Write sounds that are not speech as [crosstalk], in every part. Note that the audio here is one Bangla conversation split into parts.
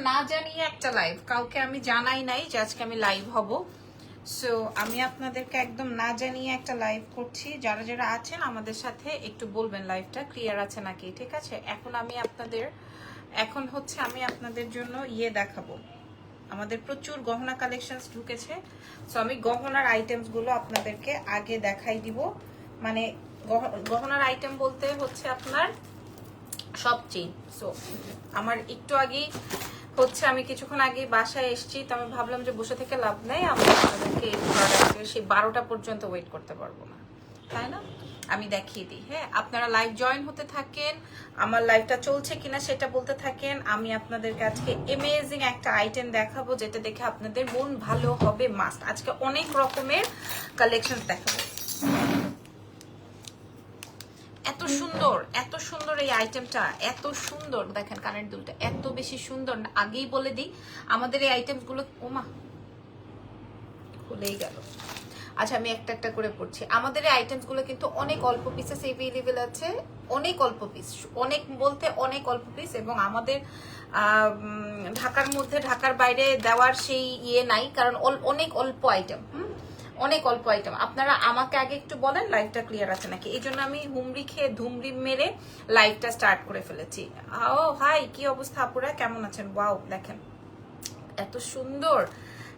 না জানিয়ে একটা লাইভ কাউকে আমি জানাই নাই যে আজকে আমি লাইভ হব। সো আমি আপনাদেরকে একদম না জানিয়ে একটা লাইভ করছি। যারা যারা আছেন, আমাদের সাথে একটু বলবেন লাইভটা ক্লিয়ার আছে নাকি? ঠিক আছে? এখন আমি আপনাদের, এখন হচ্ছে আমি আপনাদের জন্য ইয়ে দেখাবো। আমাদের প্রচুর গহনা কালেকশনস ঢুকেছে। সো আমি গহনার আইটেমসগুলো আপনাদেরকে আগে দেখাই দিব। মানে গহ- গহনার আইটেম বলতে হচ্ছে আপনার সব চেইন সো আমার একটু আগেই হচ্ছে আমি কিছুক্ষণ আগে বাসায় এসেছি, তো আমি ভাবলাম যে বসে থেকে লাভ নেই, আমি আপনাদেরকে এই প্রোডাক্টের সেই বারোটা পর্যন্ত ওয়েট করতে পারব না। তাই না? আমি দেখিয়ে দিই হ্যাঁ? আপনারা লাইভ জয়েন হতে থাকেন, আমার লাইভটা চলছে কিনা সেটা বলতে থাকেন। আমি আপনাদেরকে আজকে এমেজিং একটা আইটেম দেখাবো, যেটা দেখে আপনাদের মন ভালো হবে মাস্ট আজকে অনেক রকমের কালেকশন দেখাবো এত সুন্দর, এত সুন্দর এই আইটেমটা এত সুন্দর। দেখেন কানের দুলটা এত বেশি সুন্দর আগেই বলে দিই, আমাদের এই আইটেমসগুলো ওমা, খুলেই গেল। আচ্ছা আমি একটা একটা করে পড়ছি। আমাদের এই আইটেমসগুলো কিন্তু অনেক অল্প পিসেস এভেলেবেল আছে, অনেক অল্প পিস অনেক বলতে অনেক অল্প পিস এবং আমাদের ঢাকার মধ্যে, ঢাকার বাইরে দেওয়ার সেই ইয়ে নাই, কারণ অনেক অল্প আইটেম হুম? অনেক অল্প আইটেম আপনারা আমাকে আগে একটু বলেন লাইভটা ক্লিয়ার আছে নাকি? এই জন্য আমি হুমড়ি খেয়ে ধুমড়ি মেরে লাইভটা স্টার্ট করে ফেলেছি। ও হাই কি অবস্থা আপুরা? কেমন আছেন? ওয়াও দেখেন। এত সুন্দর।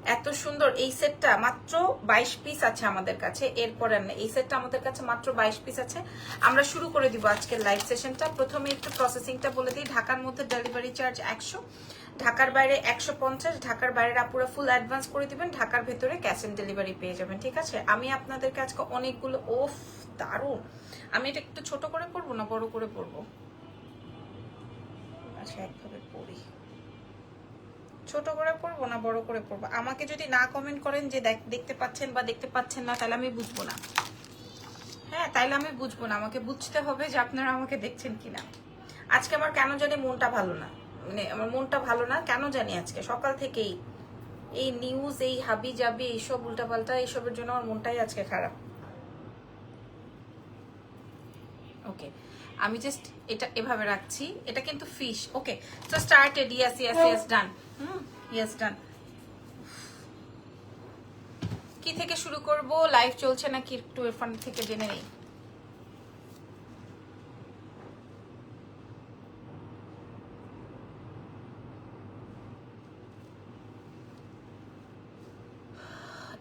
এত সুন্দর। এই সেটটা মাত্র বাইশ পিস আছে আমাদের কাছে। এরপরে। এই সেটটা আমাদের কাছে মাত্র বাইশ পিস আছে। আমরা শুরু করে দিব আজকের লাইভ সেশনটা প্রথমে একটু প্রসেসিংটা বলে দিই। ঢাকার মধ্যে ডেলিভারি চার্জ একশো। ঢাকার বাইরে একশো পঞ্চাশ। ঢাকার বাইরে আপুরা ফুল অ্যাডভান্স করে দিবেন। ঢাকার ভেতরে ক্যাশ অন ডেলিভারি পেয়ে যাবেন, ঠিক আছে? আমি আপনাদেরকে আজকে অনেকগুলো ওফ, দারুণ! আমি এটা একটু ছোট করে পড়ব না বড় করে পড়ব আচ্ছা একভাবে পড়ি। ছোট করে পড়ব না বড় করে পড়ব? আমাকে যদি না কমেন্ট করেন যে দেখতে পাচ্ছেন বা দেখতে পাচ্ছেন না তাহলে আমি বুঝব না। হ্যাঁ তাইলে আমি বুঝব না। আমাকে বুঝতে হবে যে আপনারা আমাকে দেখছেন কিনা। আজকে আমার কেন জানি মনটা ভালো না। মানে আমার মনটা ভালো না কেন জানি আজকে? সকাল থেকেই এই নিউজ এই হাবি জাবি এইসব উল্টাপাল্টা এইসবের জন্য আমার মনটাই আজকে খারাপ। ওকে আমি জাস্ট এটা এভাবে রাখছি। এটা কিন্তু ফিশ ওকে তো started yes yes yes done yes done কি থেকে শুরু করব? লাইভ চলছে নাকি একটু এরফান থেকে জেনে নেই?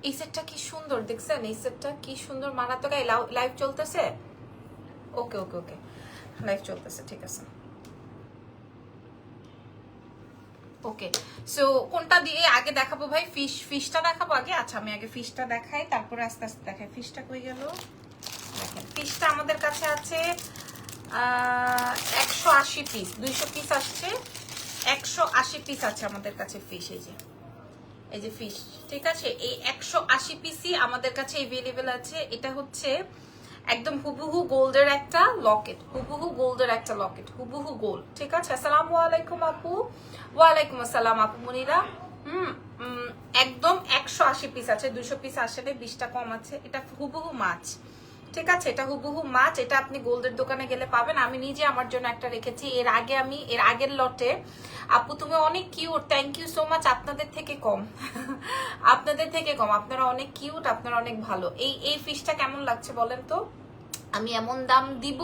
এই সেটটা কি সুন্দর, দেখছেন? এই সেটটা কি সুন্দর, মারাত্মক। লাইভ চলতেছে? ওকে ওকে ওকে লাইভ চলতেছে, ঠিক আছে। ওকে সো কোনটা দিয়ে আগে দেখাবো ভাই? ফিশ ফিশটা দেখাবো আগে? আচ্ছা আমি আগে ফিশটা দেখাই, তারপরে আস্তে আস্তে দেখাই। ফিশটা কই গেল? ফিশটা আমাদের কাছে আছে একশো আশি পিস দুইশো পিস আসছে। একশো আশি পিস আছে আমাদের কাছে ফিশ এই যে। এই যে ফিশ ঠিক আছে? এই একশো আশি পিসই আমাদের কাছে এভেলেবেল আছে। এটা হচ্ছে একদম হুবহু গোল্ডের একটা লকেট, হুবহু গোল্ডের একটা লকেট, হুবহু গোল্ড ঠিক আছে? আসসালামু আলাইকুম আপু। ওয়ালাইকুম আসসালাম আপু মনিরা। হুম একদম একশো আশি পিস আছে, দুইশো পিস আসলে বিশটা কম আছে। এটা হুবহু মাছ, ঠিক আছে? এটা হুবহু মাছ, এটা আপনি গোল্ডের দোকানে গেলে পাবেন। আমি নিজে আমার জন্য একটা রেখেছি। এর আগে আমি, এর আগের লটে, আপু তুমি অনেক cute thank you so much আপনাদের থেকে কম। [laughs] আপনাদের থেকে কম, আপনারা অনেক কিউট আপনারা অনেক ভালো। এই এই ফিশটা কেমন লাগছে বলেন তো? আমি এমন দাম দিব,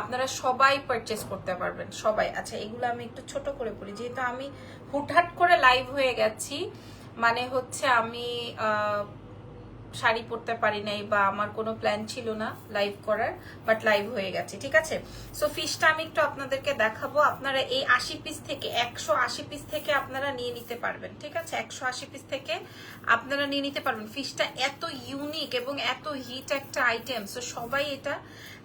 আপনারা সবাই পারচেস করতে পারবেন, সবাই। আচ্ছা এগুলো আমি একটু ছোট করে করি যেহেতু আমি হুটহাট করে লাইভ হয়ে গেছি মানে হচ্ছে আমি শাড়ি পরতে পারি নাই বা আমার কোনো প্ল্যান ছিল না লাইভ করার বাট লাইভ হয়ে গেছে, ঠিক আছে? সো ফিশটা আমি একটু আপনাদেরকে দেখাবো। আপনারা এই আশি পিস থেকে, একশো আশি পিস থেকে আপনারা নিয়ে নিতে পারবেন, ঠিক আছে? একশো আশি পিস থেকে আপনারা নিয়ে নিতে পারবেন। ফিশটা এত ইউনিক এবং এত হিট একটা আইটেম সো সবাই এটা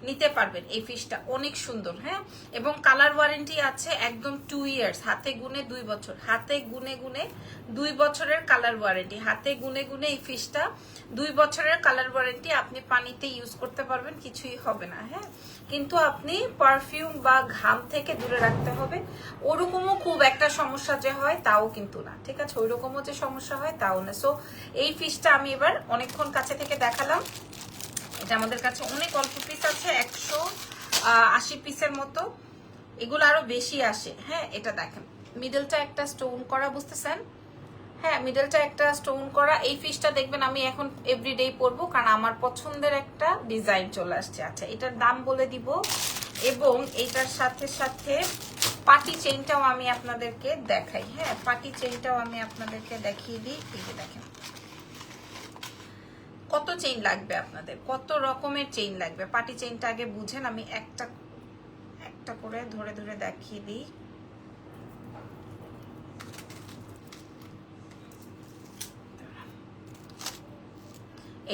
নিতে পারবেন, এই ফিশটা অনেক সুন্দর হ্যাঁ? এবং কালার ওয়ারেন্টি আছে একদম টু ইয়ার্স হাতে গুনে দুই বছর, হাতে গুনে গুনে দুই বছরের কালার ওয়ারেন্টি হাতে গুনে গুনে এই ফিশটা দুই বছরের কালার ওয়ারেন্টি আপনি পানিতে ইউজ করতে পারবেন, কিছুই হবে না হ্যাঁ? কিন্তু আপনি পারফিউম বা ঘাম থেকে দূরে রাখতে হবে। ওরকমও খুব একটা সমস্যা যে হয়, তাও কিন্তু না, ঠিক আছে? ওইরকমও যে সমস্যা হয়, তাও না। সো এই ফিশটা আমি এবার অনেকক্ষণ কাছে থেকে দেখালাম। এটা আমাদের কাছে অনেক অল্প পিস আছে, একশো আশি পিসের মতো। এগুলো আরও বেশি আসে হ্যাঁ? এটা দেখেন মিডলটা একটা স্টোন করা, বুঝতেছেন? হ্যাঁ মিডলটা একটা স্টোন করা, এই ফিশটা দেখবেন আমি এখন এভরিডে পরবো, কারণ আমার পছন্দের একটা ডিজাইন চলে আসছে। আচ্ছা এটার দাম বলে দিব, এবং এটার সাথে সাথে পাটি চেইনটাও আমি আপনাদেরকে দেখাই। হ্যাঁ পাটি চেইনটাও আমি আপনাদেরকে দেখিয়ে দিই। এই যে দেখেন। কত চেইন লাগবে আপনাদের? কত রকমের চেইন লাগবে? পাটি চেইনটা আগে বুঝেন, আমি একটা একটা করে ধরে ধরে দেখিয়ে দিই।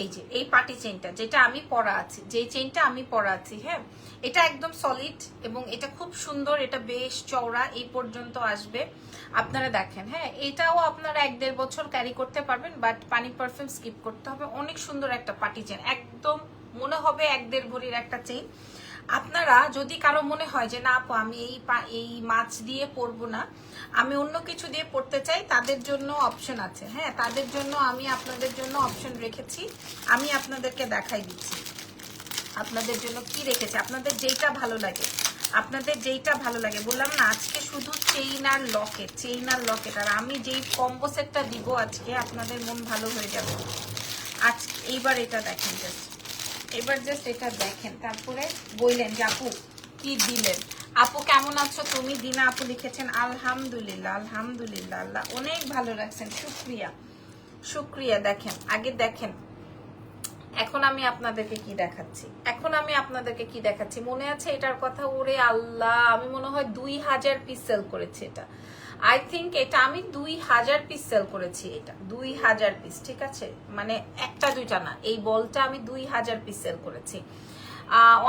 এই যে, এই পাটি চেনটা যেটা আমি পরা আছি, যে চেনটা আমি পরা আছি হ্যাঁ? এটা একদম সলিড এবং এটা খুব সুন্দর, এটা বেশ চওড়া, এই পর্যন্ত আসবে। আপনারা দেখেন হ্যাঁ? এটাও আপনারা এক দেড় বছর ক্যারি করতে পারবেন বাট পানি পারফিউম স্কিপ করতে হবে। অনেক সুন্দর একটা পাটি চেন একদম মনে হবে এক দেড় ভরির একটা চেইন আপনারা যদি কারও মনে হয় যে, না আপু, আমি এই এই মাছ দিয়ে পরবো না, আমি অন্য কিছু দিয়ে পড়তে চাই, তাদের জন্য অপশন আছে। হ্যাঁ তাদের জন্য আমি আপনাদের জন্য অপশন রেখেছি। আমি আপনাদেরকে দেখাই দিচ্ছি। আপনাদের জন্য কি রেখেছি? আপনাদের যেইটা ভালো লাগে। আপনাদের যেইটা ভালো লাগে। বললাম না, আজকে শুধু চেইন আর লকেট চেইন আর লকেট আর আমি যেই কম্বো সেটটা দিব, আজকে আপনাদের মন ভালো হয়ে যাবে। আজ, এইবার এটা দেখেন জাস্ট এবার জাস্ট এটা দেখেন, তারপরে বললেন যে, আপু, কি দিলেন? আপু, কেমন আছো? তুমি দিনা আপু লিখেছেন, আলহামদুলিল্লাহ আলহামদুলিল্লাহ, আল্লাহ, অনেক ভালো রাখছেন শুক্রিয়া শুক্রিয়া, দেখেন, আগে দেখেন, এখন আমি আপনাদেরকে কি দেখাচ্ছি, এখন আমি আপনাদেরকে কি দেখাচ্ছি, মনে আছে এটার কথা? ওরে আল্লাহ, আমি মনে হয় দুই হাজার পিস সেল করেছি এটা আই থিঙ্ক এটা আমি দুই হাজার পিস সেল করেছি এটা। দুই হাজার পিস ঠিক আছে? মানে একটা, দুইটা না। এই বলটা আমি দুই হাজার পিস সেল করেছি।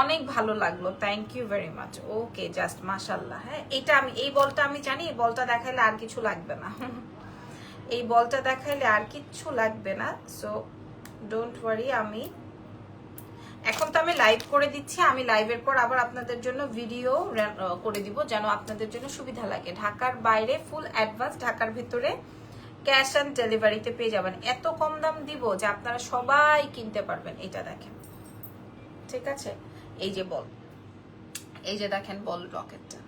অনেক ভালো লাগল। Thank you very much okay just মাশাল্লাহ হ্যাঁ? এটা আমি, এই বলটা আমি জানি, এই বলটা দেখাইলে আর কিছু লাগবে না। [laughs] এই বলটা দেখাইলে আর কিচ্ছু লাগবে না। সো ডোন্ট ওয়ারি আমি এখন তো আমি লাইভ করে দিচ্ছি, আমি লাইভের পর আবার আপনাদের জন্য ভিডিও করে দিব যেন আপনাদের জন্য সুবিধা লাগে। ঢাকার বাইরে ফুল অ্যাডভান্স ঢাকার ভিতরে ক্যাশ অ্যান্ড ডেলিভারিতে পেয়ে যাবেন। এত কম দাম দিব যে আপনারা সবাই কিনতে পারবেন। এটা দেখেন। ঠিক আছে? এই যে বল। এই যে দেখেন বল লকেটটা।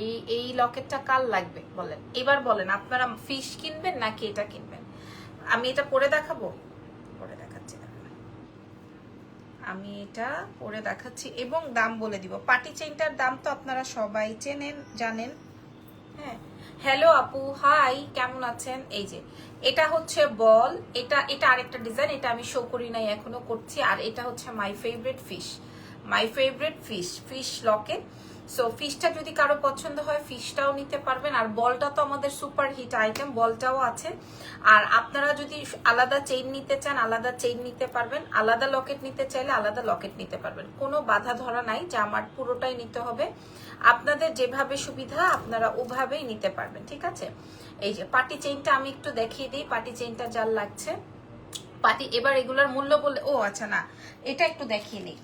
এই এই লকেটটা কার লাগবে বলেন? এবার বলেন, আপনারা ফিশ কিনবেন নাকি এটা কিনবেন? আমি এটা পরে দেখাবো পরে দেখাচ্ছি দাঁড়ান। আমি এটা পরে দেখাচ্ছি এবং দাম বলে দিব। পাটি চেইনটার দাম তো আপনারা সবাই চেনেন, জানেন। হ্যাঁ। হ্যালো আপু, হাই, কেমন আছেন? এই যে, এটা হচ্ছে বল, এটা এটা আরেকটা ডিজাইন, এটা আমি শো করি নাই, এখনও করছি। আর এটা হচ্ছে my favourite fish my favourite fish fish locket so ফিশটা যদি কারও পছন্দ হয় ফিশটাও নিতে পারবেন। আর বলটা তো আমাদের সুপার হিট আইটেম বলটাও আছে। আর আপনারা যদি আলাদা চেইন নিতে চান, আলাদা চেইন নিতে পারবেন। আলাদা লকেট নিতে চাইলে আলাদা লকেট নিতে পারবেন। কোনো বাধা ধরা নাই, যে আমার পুরোটাই নিতে হবে। আপনাদের যেভাবে সুবিধা, আপনারা ওভাবেই নিতে পারবেন, ঠিক আছে? এই যে পার্টি চেইনটা আমি একটু দেখিয়ে দিই। পার্টি চেইনটা যার লাগছে। পার্টি এবার এগুলোর মূল্য বলে ও আচ্ছা না। এটা একটু দেখিয়ে নিই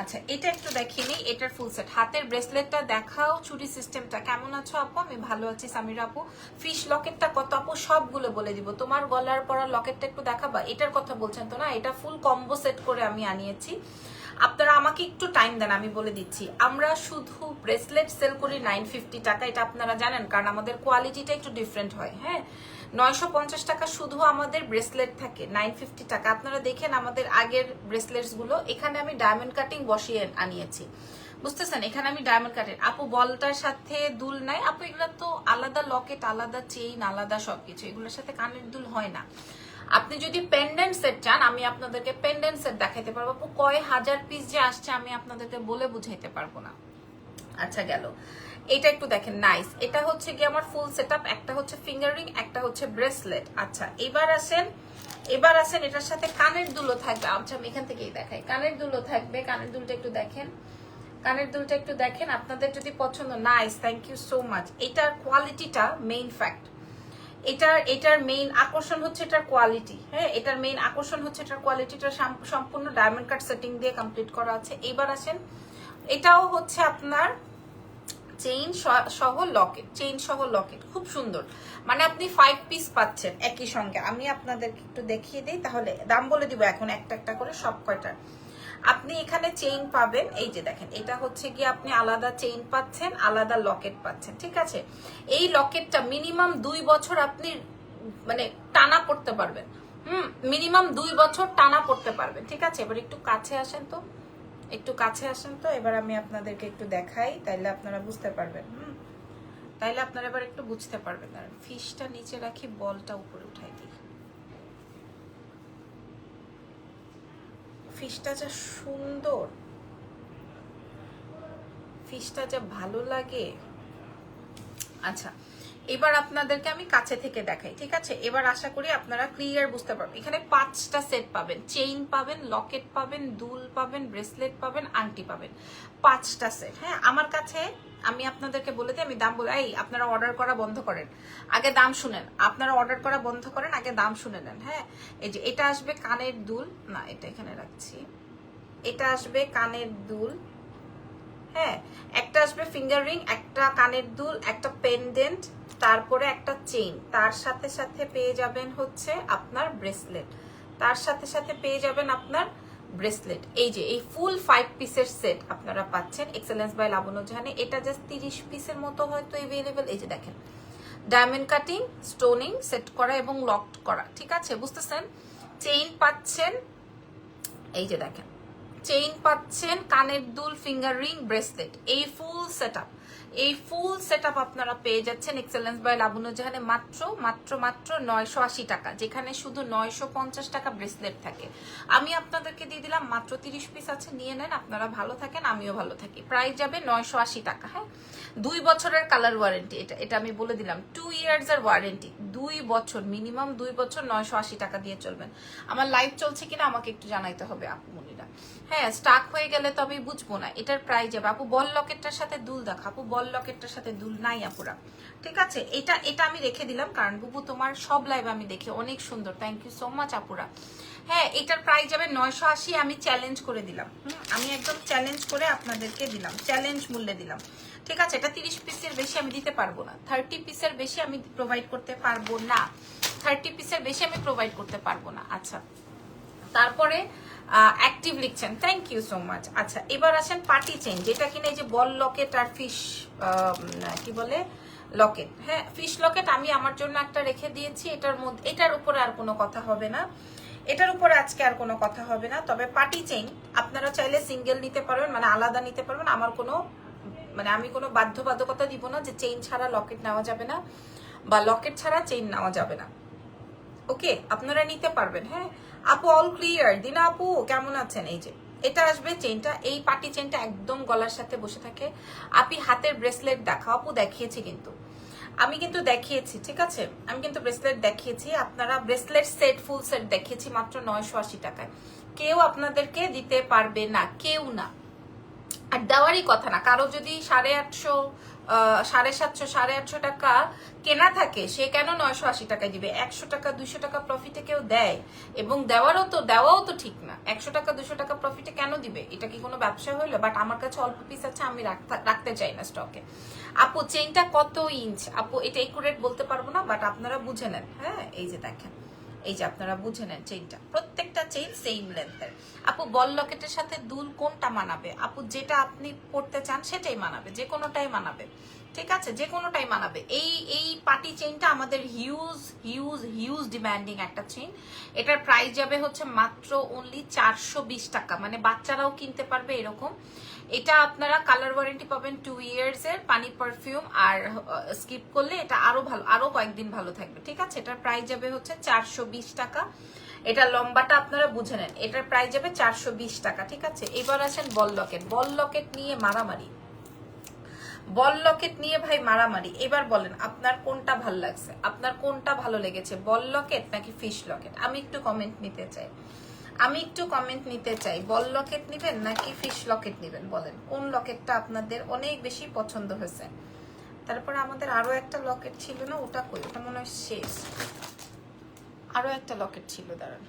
আচ্ছা এটা একটু দেখিনি, এটার ফুল সেট হাতের ব্রেসলেটটা দেখাও, চুরি সিস্টেমটা কেমন আছো আপু? আমি ভালো আছি, সামির আপু। ফিশ লকেটটা কত আপু? সবগুলো বলে দিব। তোমার গলার পরা লকেটটা একটু দেখাবা? এটার কথা বলছেন তো না? এটা ফুল কম্বো সেট করে আমি আনিয়েছি। আপনারা আমাকে একটু টাইম দেন, আমি বলে দিচ্ছি। আমরা শুধু ব্রেসলেট সেল করি নাইন ফিফটি টাকা, এটা আপনারা জানেন, কারণ আমাদের কোয়ালিটিটা একটু ডিফারেন্ট হয় হ্যাঁ? নয়শো পঞ্চাশ টাকা শুধু আমাদের ব্রেসলেট থাকে নাইন ফিফটি টাকা। আপনারা দেখেন আমাদের আগের ব্রেসলেটসগুলো, এখানে আমি ডায়মন্ড কাটিং বসিয়ে আনিয়েছি। বুঝতেছেন? এখানে আমি ডায়মন্ড কাটের আপু, বলটার সাথে দুল নাই। আপু, এগুলো তো আলাদা লকেট আলাদা চেইন আলাদা সবকিছু। এগুলোর সাথে কানের দুল হয় না। আপনি যদি পেন্ডেন্ট সেট চান, আমি আপনাদেরকে পেন্ডেন্ট সেট দেখাতে পারব। আপু, কয় হাজার পিস যে আসছে, আমি আপনাদেরকে বলে বুঝাইতে পারব না। আচ্ছা গেল। এটা একটু দেখেন নাইস এটা হচ্ছে কি আমার ফুল সেটআপ একটা হচ্ছে ফিঙ্গারিং একটা হচ্ছে ব্রেসলেট আচ্ছা এবার আসেন এবার আসেন, এটার সাথে কানের দুলো থাকবে। আচ্ছা আমি এখান থেকেই দেখাই। কানের দুলো থাকবে, কানের দুলটা একটু দেখেন। কানের দুলটা একটু দেখেন, আপনাদের যদি পছন্দ nice thank you so much এটার কোয়ালিটিটা মেইন ফ্যাক্ট এটার এটার মেইন আকর্ষণ হচ্ছে এটার কোয়ালিটি হ্যাঁ? এটার মেইন আকর্ষণ হচ্ছে এটার কোয়ালিটিটা সম্পূর্ণ ডায়মন্ড কাট সেটিং দিয়ে কমপ্লিট করা আছে। এবার আসেন, এটাও হচ্ছে আপনার চেইন সহ লকেট চেইন সহ লকেট খুব সুন্দর। মানে আপনি ফাইভ পিস পাচ্ছেন। একই সঙ্গে। আমি আপনাদেরকে একটু দেখিয়ে দিই, তাহলে দাম বলে দিব এখন একটা একটা করে সব কয়টার আপনি এখানে চেইন পাবেন, এই যে দেখেন, এটা হচ্ছে কি আপনি আলাদা চেইন পাচ্ছেন, আলাদা লকেট পাচ্ছেন, ঠিক আছে? এই লকেটটা মিনিমাম দুই বছর আপনি মানে টানা পড়তে পারবেন। হুম মিনিমাম দুই বছর টানা পড়তে পারবেন, ঠিক আছে? এবার একটু কাছে আসেন তো। একটু কাছে আসেন তো, এবার আমি আপনাদেরকে একটু দেখাই, তাইলে আপনারা বুঝতে পারবেন, হুম? তাইলে আপনারা এবার একটু বুঝতে পারবেন। আর ফিশটা নিচে রাখি, বলটা উপরে উঠাই দিই। ফিশটা যা সুন্দর ফিশটা যা ভালো লাগে। আচ্ছা এবার আপনাদেরকে আমি কাছে থেকে দেখাই, ঠিক আছে? এবার আশা করি আপনারা ক্লিয়ার বুঝতে পারবেন। এখানে পাঁচটা সেট পাবেন। চেইন পাবেন লকেট পাবেন, দুল পাবেন ব্রেসলেট পাবেন, আংটি পাবেন। পাঁচটা সেট হ্যাঁ? আমার কাছে, আমি আপনাদেরকে বলে দিই, আমি দাম বলে, এই, আপনারা অর্ডার করা বন্ধ করেন। আগে দাম শুনেন। আপনারা অর্ডার করা বন্ধ করেন, আগে দাম শুনে নেন হ্যাঁ? এই যে, এটা আসবে কানের দুল। না, এটা এখানে রাখছি। এটা আসবে কানের দুল হ্যাঁ? একটা আসবে ফিঙ্গার রিং একটা কানের দুল, একটা পেন্ডেন্ট তারপরে একটা চেইন। তার সাথে সাথে পেয়ে যাবেন হচ্ছে আপনার ব্রেসলেট। তার সাথে সাথে পেয়ে যাবেন আপনার ব্রেসলেট। এই যে, এই ফুল ফাইভ পিসের সেট আপনারা পাচ্ছেন এক্সেলেন্স বাই লাবণ্য জাহানে। এটা জাস্ট তিরিশ পিসের মতো হয়তো এভেলেবেল এই যে দেখেন ডায়মন্ড কাটিং স্টোনিং সেট করা এবং লকড করা। ঠিক আছে, বুঝতেছেন? চেইন পাচ্ছেন, এই যে দেখেন চেইন পাচ্ছেন, কানের দুল ফিঙ্গার রিং ব্রেসলেট এই ফুল সেট এই ফুল সেট আপনারা পেয়ে যাচ্ছেন এক্সেলেন্স বাই লাবণ্য জাহানে মাত্র মাত্র মাত্র নয়শো আশি টাকা, যেখানে শুধু নয়শো পঞ্চাশ টাকা ব্রেসলেট থাকে। আমি আপনাদেরকে দিয়ে দিলাম, মাত্র তিরিশ পিস আছে, নিয়ে নেন, আপনারা ভালো থাকেন, আমিও ভালো থাকি। প্রাইস যাবে নয়শো আশি টাকা হ্যাঁ? দুই বছরের কালার ওয়ারেন্টি এটা এটা আমি বলে দিলাম টু ইয়ার্স এর ওয়ারেন্টি দুই বছর মিনিমাম দুই বছর নয়শো আশি টাকা দিয়ে চলবেন। আমার লাইভ চলছে কিনা আমাকে একটু জানাইতে হবে, আপু। মনিরা হ্যাঁ স্টাক হয়ে গেলে তো আমি বুঝব না। এটার প্রাইস যাবে। আপু বল লকেটটার সাথে দুল দেখ আপু বল লকেটটার সাথে দুল নাই আপুরা। ঠিক আছে? এটা এটা আমি রেখে দিলাম। কারণ বুবু, তোমার সব লাইভ আমি দেখি অনেক সুন্দর। থ্যাংক ইউ সো মাচ আপুরা। হ্যাঁ এটার প্রাইস যাবে নয়শো আশি। আমি চ্যালেঞ্জ করে দিলাম। আমি একদম চ্যালেঞ্জ করে আপনাদেরকে দিলাম। চ্যালেঞ্জ মূল্যে দিলাম। ঠিক আছে? এটা তিরিশ পিসের বেশি আমি দিতে পারব না। থার্টি পিসের বেশি আমি প্রোভাইড করতে পারব না। থার্টি পিসের বেশি আমি প্রোভাইড করতে পারব না। আচ্ছা। তারপরে অ্যাক্টিভ লিখছেন। থ্যাংক ইউ সো মাচ আচ্ছা এবার আসেন পার্টি চেন যেটা কিনা যে বল লকেট আর ফিশ কি বলে? লকেট হ্যাঁ ফিশ লকেট আমি আমার জন্য একটা রেখে দিয়েছি, এটার মধ্যে, এটার উপরে আর কোনো কথা হবে না। এটার উপরে আজকে আর কোনো কথা হবে না। তবে পার্টি চেইন আপনারা চাইলে সিঙ্গেল নিতে পারবেন মানে আলাদা নিতে পারবেন। আমার কোনো মানে আমি কোনো বাধ্যবাধকতা দিব না যে চেইন ছাড়া লকেট নেওয়া যাবে না, বা লকেট ছাড়া চেইন নেওয়া যাবে না। ওকে, আপনারা নিতে পারবেন হ্যাঁ? আপু অল ক্লিয়ার দিনা আপু, কেমন আছেন? এই যে, এটা আসবে চেনটা, এই পাটি চেনটা একদম গলার সাথে বসে থাকে। আপনি হাতের ব্রেসলেট দেখা আপু দেখিয়েছি কিন্তু। আমি কিন্তু দেখিয়েছি, ঠিক আছে? আমি কিন্তু ব্রেসলেট দেখিয়েছি, আপনারা ব্রেসলেট সেট ফুল সেট দেখিয়েছি মাত্র নয়শো আশি টাকায়। কেউ আপনাদেরকে দিতে পারবে না, কেউ না। আর দেওয়ারই কথা না, কারও যদি সাড়ে আটশো সাড়ে সাতশো, সাড়ে আটশো টাকা কেনা থাকে, সে কেন নয়শো আশি টাকায় দিবে? একশো টাকা, দুইশো টাকা প্রফিটে কেউ দেয়? এবং দেওয়ারও তো, দেওয়াও তো ঠিক না। একশো টাকা দুশো টাকা প্রফিটে কেন দিবে? এটা কি কোনো ব্যবসা হইল? বাট আমার কাছে অল্প পিস আছে, আমি রাখতে চাই না স্টকে আপু চেইনটা কত ইঞ্চ আপু, এটা একুরেট বলতে পারব না? বাট আপনারা বুঝে নেন হ্যাঁ? এই যে দেখেন। এই যে আপনারা বুঝে নেন চেইনটা প্রত্যেকটা চেইন সেম লেন্থের আপু বল লকেটের সাথে দুল কোনটা মানাবে? আপু, যেটা আপনি পড়তে চান সেটাই মানাবে, যে কোনোটাই মানাবে। ঠিক আছে? যে কোনোটাই মানাবে। এই এই পার্টি চেইনটা আমাদের হিউজ হিউজ হিউজ ডিমান্ডিং একটা চেইন এটার প্রাইস যাবে হচ্ছে মাত্র অনলি চারশো বিশ টাকা। মানে বাচ্চারাও কিনতে পারবে এরকম। এটা আপনারা কালার ওয়ারেন্টি পাবেন টু ইয়ার্স এর, পানি পারফিউম আর স্কিপ করলে এটা আরও ভালো, আরও কয়েকদিন ভালো থাকবে, ঠিক আছে? এটার প্রাইস যাবে হচ্ছে চারশো বিশ টাকা। এটা লম্বাটা আপনারা বুঝে নেন, এটার প্রাইস যাবে চারশো বিশ টাকা, ঠিক আছে? এবার আসেন বল লকেট বল লকেট নিয়ে মারামারি। বল লকেট নিয়ে ভাই মারামারি। এবার বলেন, আপনার কোনটা ভালো লাগছে? আপনার কোনটা ভালো লেগেছে, বল লকেট নাকি ফিশ লকেট? আমি একটু কমেন্ট নিতে চাই। আমি একটু কমেন্ট নিতে চাই। বল লকেট নিবেন নাকি ফিশ লকেট নিবেন বলেন? কোন লকেটটা আপনাদের অনেক বেশি পছন্দ হয়েছে? তারপরে আমাদের আরও একটা লকেট ছিল না, ওটা কই? ওটা মনে হয় শেষ। আরও একটা লকেট ছিল, দাঁড়ান।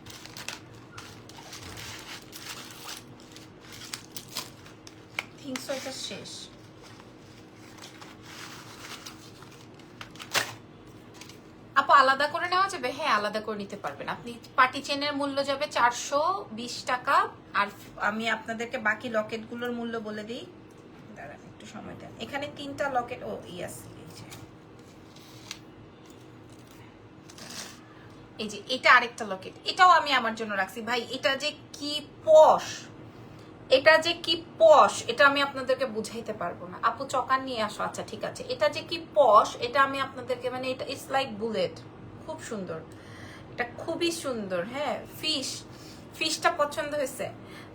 শেষ। আপু আলাদা করে নেওয়া যাবে? হ্যাঁ আলাদা করে নিতে পারবেন। আপনি পার্টি চেনের মূল্য যাবে চারশো বিশ টাকা। আর আমি আপনাদেরকে বাকি লকেটগুলোর মূল্য বলে দিই। দাঁড়ান একটু সময় দেন। এখানে তিনটা লকেট ও ইয়াস এই যে। এই যে এটা আরেকটা লকেট। এটাও আমি আমার জন্য রাখছি। ভাই এটা যে কি পশ! এটা যে কি পশ এটা আমি আপনাদেরকে বুঝাইতে পারব না। আপু চকান নিয়ে আসো। আচ্ছা ঠিক আছে। এটা যে কি পশ এটা আমি আপনাদেরকে মানে এটা ইটস লাইক বুলেট খুব সুন্দর। এটা খুবই সুন্দর হ্যাঁ। ফিশ ফিশটা পছন্দ হয়েছে।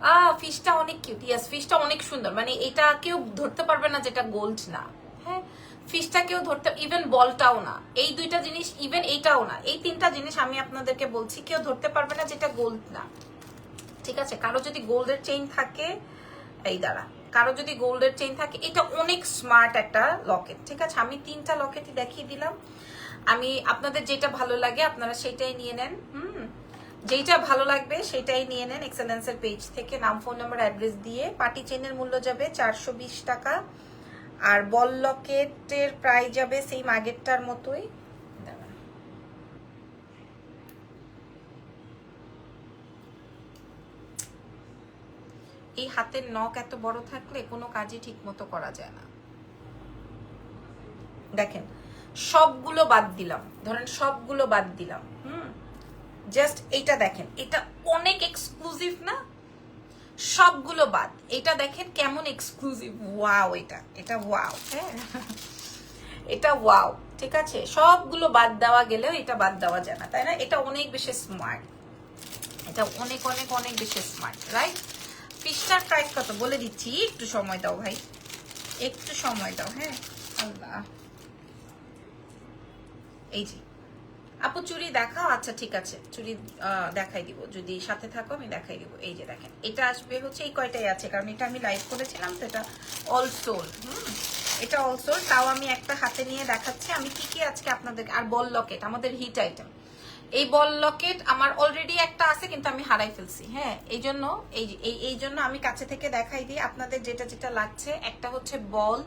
আহ ফিশটা অনেক কিউট ইয়াস ফিশটা অনেক সুন্দর। মানে এটা কেউ ধরতে পারবে না যেটা গোল্ড না। হ্যাঁ? ফিশটা কেউ ধরতে ইভেন বলটাও না। এই দুইটা জিনিস ইভেন এইটাও না। এই তিনটা জিনিস আমি আপনাদেরকে বলছি, কেউ ধরতে পারবে না যেটা গোল্ড না। ঠিক আছে? কারও যদি গোল্ডের চেইন থাকে, এই দ্বারা কারও যদি গোল্ডের চেইন থাকে, এটা অনেক স্মার্ট একটা লকেট ঠিক আছে? আমি তিনটা লকেটই দেখিয়ে দিলাম। আমি আপনাদের যেটা ভালো লাগে, আপনারা সেটাই নিয়ে নেন, হুম? যেইটা ভালো লাগবে, সেটাই নিয়ে নেন এক্সেলেন্সের পেজ থেকে। নাম ফোন নাম্বার অ্যাড্রেস দিয়ে পার্টি চেনের মূল্য যাবে চারশো বিশ টাকা। আর বল লকেটের প্রাইস যাবে সেই আগেরটার মতোই দাঁড়ান। এই হাতের নখ এত বড় থাকলে কোনো কাজই ঠিক মতো করা যায় না। দেখেন, সবগুলো বাদ দিলাম। ধরেন, সবগুলো বাদ দিলাম। হুম? জাস্ট এইটা দেখেন, এটা অনেক এক্সক্লুসিভ না? সবগুলো বাদ। এটা দেখেন কেমন এক্সক্লুসিভ ওয়াও এটা। এটা ওয়াও হ্যাঁ? এটা ওয়াও ঠিক আছে? সবগুলো বাদ দেওয়া গেলেও এটা বাদ দেওয়া যায় না, তাই না? এটা অনেক বেশি স্মার্ট এটা অনেক অনেক অনেক বেশি স্মার্ট রাইট ফিশটার প্রাইস কত? বলে দিচ্ছি একটু সময় দাও ভাই। একটু সময় দাও হ্যাঁ? আল্লাহ। এই যে। আপু চুড়ি দেখাও? আচ্ছা ঠিক আছে। আহ, দেখাই দিব। যদি সাথে থাকো আমি দেখাই দিব। এই যে দেখেন এটা আসবে হচ্ছে এই কয়টাই আছে? কারণ এটা আমি লাইভ করেছিলাম তো এটা অল সোল হুম? এটা অল সোল তাও আমি একটা হাতে নিয়ে দেখাচ্ছি। আমি কি কি আজকে আপনাদের আর বল লকেট আমাদের হিট আইটেম এই বল লকেট আমার অলরেডি একটা আছে, কিন্তু আমি হারাই ফেলছি। হ্যাঁ এই জন্য, এই এই জন্য আমি কাছে থেকে দেখাই দিই আপনাদের যেটা যেটা লাগছে। একটা হচ্ছে বল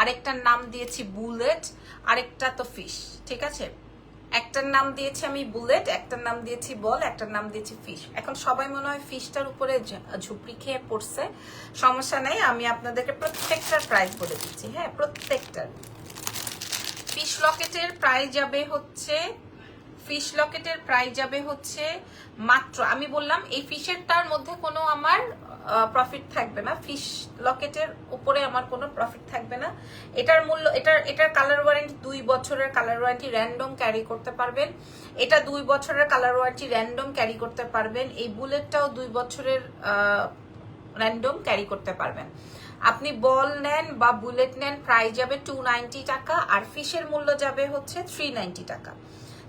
আরেকটার নাম দিয়েছি বুলেট আরেকটা তো ফিশ ঠিক আছে? একটার নাম দিয়েছি আমি বুলেট একটার নাম দিয়েছি বল একটার নাম দিয়েছি ফিশ এখন সবাই মনে হয় ফিশটার উপরে ঝুপড়ি খেয়ে পড়ছে। সমস্যা নেই, আমি আপনাদেরকে প্রত্যেকটার প্রাইস বলে দিচ্ছি। হ্যাঁ প্রত্যেকটার। ফিশ লকেটের প্রাইস যাবে হচ্ছে ফিশ লকেটের প্রাইস যাবে হচ্ছে মাত্র, আমি বললাম এই ফিশেরটার মধ্যে কোনো আমার প্রফিট থাকবে না। ফিশ লকেটের উপরে আমার কোনো প্রফিট থাকবে না। এটার মূল্য, এটার এটার কালার ওয়ারেন্টি দুই বছরের কালার ওয়ারেন্টি র্যান্ডম ক্যারি করতে পারবেন। এটা দুই বছরের কালার ওয়ারেন্টি র্যান্ডম ক্যারি করতে পারবেন। এই বুলেটটাও দুই বছরের র্যান্ডম ক্যারি করতে পারবেন। আপনি বল নেন বা বুলেট নেন প্রাইস যাবে টু টাকা আর ফিশের মূল্য যাবে হচ্ছে থ্রি টাকা।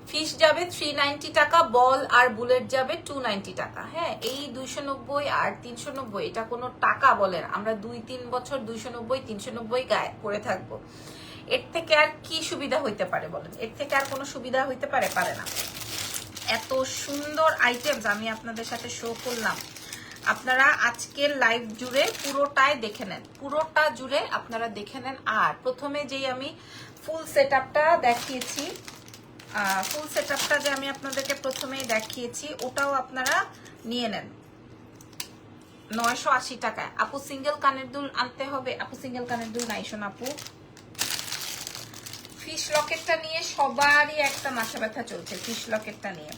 ফিশ যাবে থ্রি নাইনটি টাকা, বল আর বুলেট যাবে টু নাইনটি টাকা। হ্যাঁ এই দুইশো নব্বই আর তিনশো নব্বই, এটা কোনো টাকা বলেন আমরা দুই তিন বছর দুইশো নব্বই, তিনশো নব্বই গায়ে করে থাকব। এর থেকে আর কি সুবিধা হইতে পারে বলেন? এর থেকে আর কোনো সুবিধা হইতে পারে? পারে না। এত সুন্দর আইটেমস আমি আপনাদের সাথে শো করলাম। আপনারা আজকের লাইভ জুড়ে পুরোটাই দেখে নেন। পুরোটা জুড়ে আপনারা দেখে নেন। আর প্রথমে যেই আমি ফুল সেট দেখিয়েছি ফুল সেট আপটা যে আমি আপনাদেরকে প্রথমেই দেখিয়েছি, ওটাও আপনারা নিয়ে নেন। নয়শো আশি টাকায়। আপু সিঙ্গেল কানের দুল আনতে হবে। আপু সিঙ্গেল কানের দুল নাই, শোন আপু। ফিশ লকেটটা নিয়ে সবারই একটা মাথা ব্যথা চলছে ফিশ লকেটটা নিয়ে।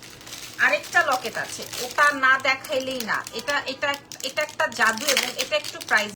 আরেকটা লকেট আছে, ওটা না দেখাইলেই না। এটা এটা এটা একটা জাদু এবং এটা একটু প্রাইস